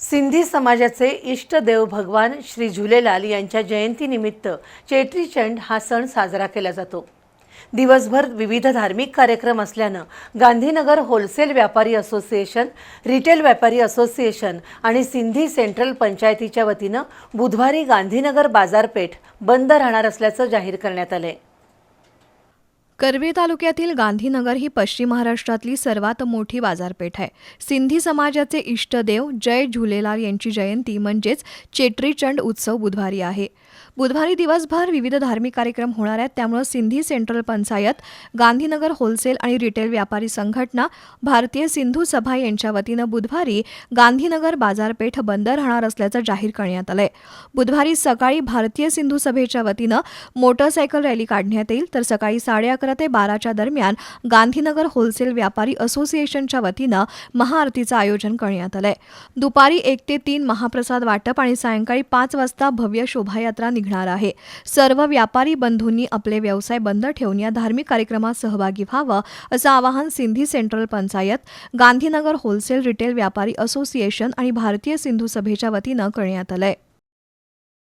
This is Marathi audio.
सिंधी समाजाचे इष्टदेव भगवान श्री झुलेलाल यांच्या जयंतीनिमित्त चेट्रीचंड हा सण साजरा केला जातो. दिवसभर विविध धार्मिक कार्यक्रम असल्यानं गांधीनगर होलसेल व्यापारी असोसिएशन रिटेल व्यापारी असोसिएशन आणि सिंधी सेंट्रल पंचायतीच्या वतीनं बुधवारी गांधीनगर बाजारपेठ बंद राहणार असल्याचं जाहीर करण्यात आलंय. करवीर तालुक्यातील गांधीनगर ही पश्चिम महाराष्ट्रातली सर्वात मोठी बाजारपेठ आहे. सिंधी समाजाचे इष्टदेव जय झुलेलाल यांची जयंती म्हणजेच चेट्रीचंड उत्सव बुधवारी आहे. बुधवारी दिवसभर विविध धार्मिक कार्यक्रम होणार आहेत. त्यामुळे सिंधी सेंट्रल पंचायत गांधीनगर होलसेल आणि रिटेल व्यापारी संघटना भारतीय सिंधू सभा यांच्या वतीनं बुधवारी गांधीनगर बाजारपेठ बंद राहणार असल्याचं जाहीर करण्यात आलंय. बुधवारी सकाळी भारतीय सिंधू सभेच्या वतीनं मोटरसायकल रॅली काढण्यात येईल. तर सकाळी साडे अकरा ते बाराच्या दरम्यान गांधीनगर होलसेल व्यापारी असोसिएशनच्या वतीनं महाआरतीचं आयोजन करण्यात आलंय. दुपारी एक ते तीन महाप्रसाद वाटप आणि सायंकाळी पाच वाजता भव्य शोभायात्रा निघणार आहे. सर्व व्यापारी बंधूंनी आपले व्यवसाय बंद ठेवून या धार्मिक कार्यक्रमात सहभागी व्हावं असं आवाहन Sindhi central panchayat Gandhinagar wholesale retail व्यापारी असोसिएशन आणि भारतीय सिंधू सभेच्या वतीनं करण्यात आलंय.